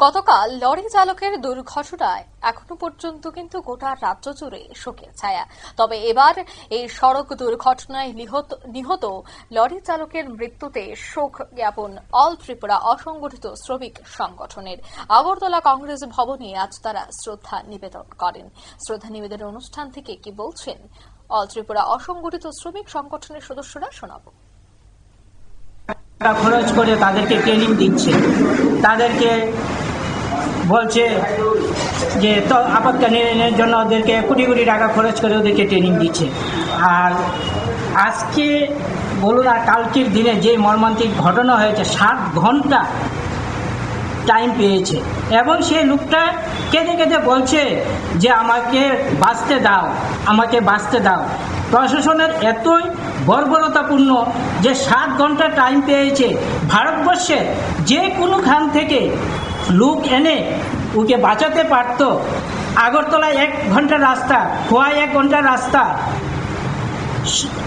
গতকাল লরি চালকের দুর্ঘটনায় এখনও পর্যন্ত কিন্তু গোটা রাজ্য জুড়ে শোকের ছায়া। তবে এবার এই সড়ক দুর্ঘটনায় নিহত- নিহত লরি চালকের মৃত্যুতে শোক জ্ঞাপন, অল ত্রিপুরা অসংগঠিত শ্রমিক সংগঠনের। আগরতলা কংগ্রেস ভবনে আজ তারা শ্রদ্ধা নিবেদন করেন। শ্রদ্ধা নিবেদন অনুষ্ঠান থেকে কি বলছেন অল ত্রিপুরা অসংগঠিত শ্রমিক সংগঠনের সদস্যরা শোনাবো। টাকা খরচ করে তাদেরকে ট্রেনিং দিচ্ছে। তাদেরকে বলছে যে, তো আপৎকালীনের জন্য ওদেরকে কোটি কোটি টাকা খরচ করে ওদেরকে ট্রেনিং দিচ্ছে। আর আজকে বলুন আর কালকের দিনে যে মর্মান্তিক ঘটনা হয়েছে, সাত ঘণ্টা টাইম পেয়েছে। এবং সেই লোকটা কেঁদে কেঁদে বলছে যে, আমাকে বাঁচতে দাও, আমাকে বাঁচতে দাও। প্রশাসনের এতই বর্বরতাপূর্ণ যে সাত ঘণ্টা টাইম পেয়েছে, ভারতবর্ষের যে কোনো খান থেকে লোক এনে ওকে বাঁচাতে পারতো। আগরতলায় এক ঘণ্টার রাস্তা খোয়াই এক ঘণ্টার রাস্তা।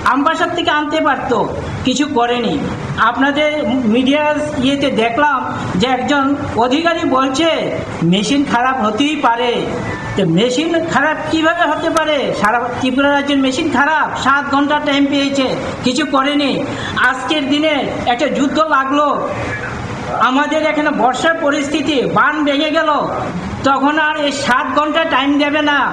আমবাসার থেকে আনতে পারতো, কিছু করেনি। আপনাদের মিডিয়ার ইয়েতে দেখলাম যে একজন অধিকারী বলছে, মেশিন খারাপ হতেই পারে। তো মেশিন খারাপ কীভাবে হতে পারে? সারা ত্রিপুরা রাজ্যের মেশিন খারাপ, সাত ঘণ্টা টাইম পেয়েছে, কিছু করেনি। আজকের দিনে একটা যুদ্ধ লাগল। আমাদের এখানে বর্ষার পরিস্থিতি, বান ভেঙে গেল। তখন আর এই সাত ঘণ্টা টাইম দেবে না।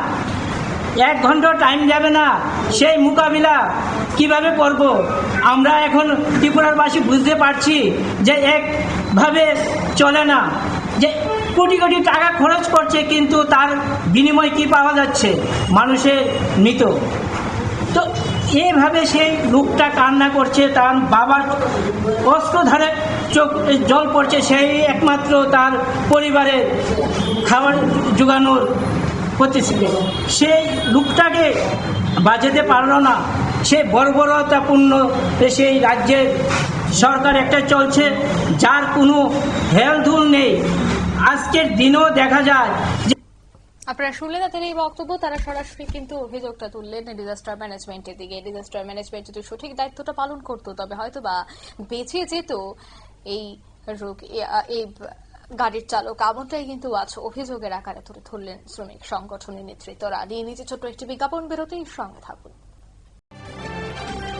এক ঘণ্টা টাইম যাবে না। সেই মোকাবিলা কীভাবে করব? আমরা এখন ত্রিপুরার বাসী বুঝতে পারছি যে একভাবে চলে না। যে কোটি কোটি টাকা খরচ করছে, কিন্তু তার বিনিময় কি পাওয়া যাচ্ছে? মানুষের মৃত। তো এইভাবে সেই লোকটা কান্না করছে, তার বাবার অস্ত্রধারে চোখ জল পড়ছে, সেই একমাত্র তার পরিবারের খাবার জোগানোর প্রতিশ্রুতি। সেই লোকটাকে বাজাতে পারল না। সে বর্বরতাপূর্ণ সেই রাজ্যের সরকার একটা চলছে, যার কোনো হেলধুল নেই। আজকের দিনেও দেখা যায় যে আপনারা শুনলেন তাদের এই বক্তব্য, তারা সরাসরি কিন্তু অভিযোগটা তুললেন ডিজাস্টার ম্যানেজমেন্টের দিকে। ডিজাস্টার ম্যানেজমেন্ট যদি সঠিক দায়িত্বটা পালন করত, তবে হয়তো বা বেঁচে যেত এই রোগ এই গাড়ির চালক। এমনটাই কিন্তু আজ অভিযোগের আকারে তুলে ধরলেন শ্রমিক সংগঠনের নেতৃত্বরা। নিয়ে নিজে ছোট্ট একটি বিজ্ঞাপন বেরোতেই সঙ্গে থাকুন।